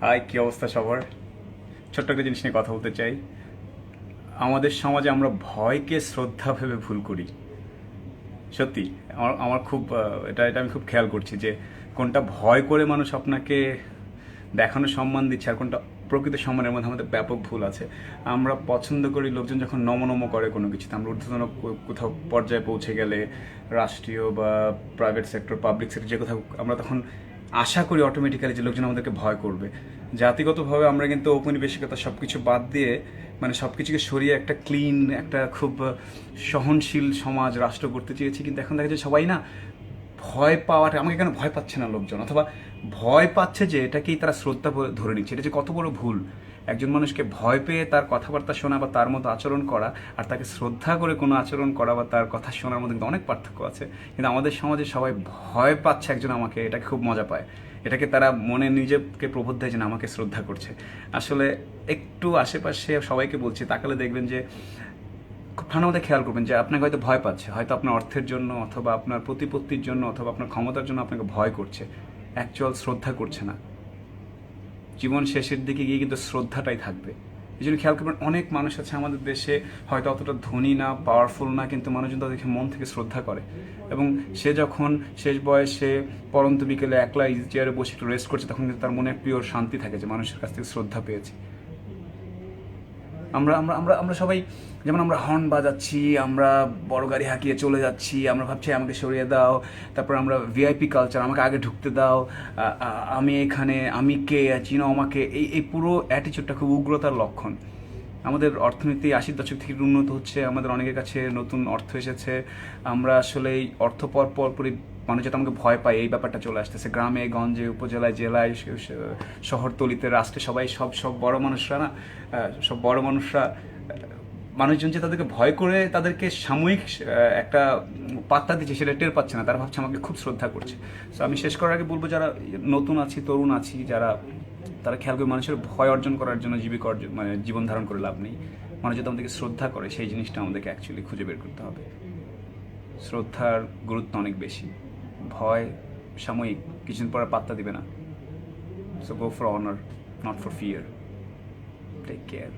High, কী অবস্থা সবার? ছোট্ট একটা জিনিস নিয়ে কথা বলতে চাই। আমাদের সমাজে আমরা ভয়কে শ্রদ্ধা ভেবে ভুল করি। সত্যি, আমার আমার খুব এটা এটা আমি খুব খেয়াল করছি যে কোনটা ভয় করে মানুষ আপনাকে দেখানো সম্মান দিচ্ছে আর কোনটা প্রকৃত সম্মানের মধ্যে আমাদের ব্যাপক ভুল আছে। আমরা পছন্দ করি লোকজন যখন নম নম করে কোনো কিছুতে, আমরা ঊর্ধ্বতন কোথাও পর্যায়ে পৌঁছে গেলে রাষ্ট্রীয় বা প্রাইভেট সেক্টর পাবলিক সেক্টর যে কোথাও, আমরা তখন আশা করি অটোমেটিক্যালি যে লোকজন আমাদেরকে ভয় করবে। জাতিগতভাবে আমরা কিন্তু ঔপনিবেশিকতা সব কিছু বাদ দিয়ে মানে সব কিছুকে সরিয়ে একটা ক্লিন একটা খুব সহনশীল সমাজ রাষ্ট্র করতে চেয়েছি। কিন্তু এখন দেখা যায় সবাই না ভয় পাওয়াটা, আমাকে কেন ভয় পাচ্ছে না লোকজন? অথবা ভয় পাচ্ছে যে এটাকেই তারা শ্রদ্ধা ধরে নিচ্ছে। এটা যে কত বড় ভুল। একজন মানুষকে ভয় পেয়ে তার কথাবার্তা শোনা বা তার মতো আচরণ করা আর তাকে শ্রদ্ধা করে কোনো আচরণ করা বা তার কথা শোনার মধ্যে কিন্তু অনেক পার্থক্য আছে। কিন্তু আমাদের সমাজে সবাই ভয় পাচ্ছে একজন আমাকে, এটাকে খুব মজা পায়। এটাকে তারা মনে নিজেকে প্রবোধ দেয় যে আমাকে শ্রদ্ধা করছে। আসলে একটু আশেপাশে সবাইকে বলছি, তাকালে দেখবেন যে ঠান্ডা খেয়াল করবেন যে আপনাকে হয়তো ভয় পাচ্ছে, হয়তো আপনার অর্থের জন্য অথবা আপনার প্রতিপত্তির জন্য অথবা আপনার ক্ষমতার জন্য আপনাকে ভয় করছে। অ্যাকচুয়াল শ্রদ্ধা করছে না। জীবন শেষের দিকে গিয়ে কিন্তু শ্রদ্ধাটাই থাকবে। এই জন্য খেয়াল করবেন, অনেক মানুষ আছে আমাদের দেশে হয়তো অতটা ধনী না পাওয়ারফুল না, কিন্তু মানুষজন তাদেরকে মন থেকে শ্রদ্ধা করে। এবং সে যখন শেষ বয়সে পরন্ত বিকেলে একলা ইজি চেয়ারে বসে একটু রেস্ট করছে, তখন কিন্তু তার মনে প্রিয় শান্তি থাকে যে মানুষের কাছ থেকে শ্রদ্ধা পেয়েছে। আমরা আমরা আমরা আমরা সবাই যেমন আমরা হর্ন বাজাচ্ছি, আমরা বড় গাড়ি হাঁকিয়ে চলে যাচ্ছি, আমরা ভাবছি আমাকে সরিয়ে দাও, তারপর আমরা ভিআইপি কালচার আমাকে আগে ঢুকতে দাও আমি এখানে, আমি কে চিনো আমাকে, এই এই পুরো অ্যাটিচিউডটা খুব উগ্রতার লক্ষণ। আমাদের অর্থনীতি আশির দশক থেকে উন্নত হচ্ছে, আমাদের অনেকের কাছে নতুন অর্থ এসেছে। আমরা আসলে এই অর্থ পর পর মানুষ যাতে আমাকে ভয় পায়, এই ব্যাপারটা চলে আসতেছে। গ্রামে, গঞ্জে, উপজেলায়, জেলায় শহরতলিতে, রাষ্ট্রে সবাই সব সব বড় মানুষরা না সব বড় মানুষরা মানুষজন যে তাদেরকে ভয় করে তাদেরকে সাময়িক একটা পাত্তা দিচ্ছে, সেটা টের পাচ্ছে না, তারা ভাবছে আমাকে খুব শ্রদ্ধা করছে। তো আমি শেষ করার আগে বলব, যারা নতুন আছি, তরুণ আছি, যারা তারা খেয়াল করে মানুষের ভয় অর্জন করার জন্য জীবিকা অর্জন মানে জীবন ধারণ করে লাভ নেই। মানুষ যদি আমাদেরকে শ্রদ্ধা করে, সেই জিনিসটা আমাদেরকে অ্যাকচুয়ালি খুঁজে বের করতে হবে। শ্রদ্ধার গুরুত্ব অনেক বেশি। ভয় সাময়িক, কিছুদিন পরে পাত্তা দিবে না। So go for honour not for fear take care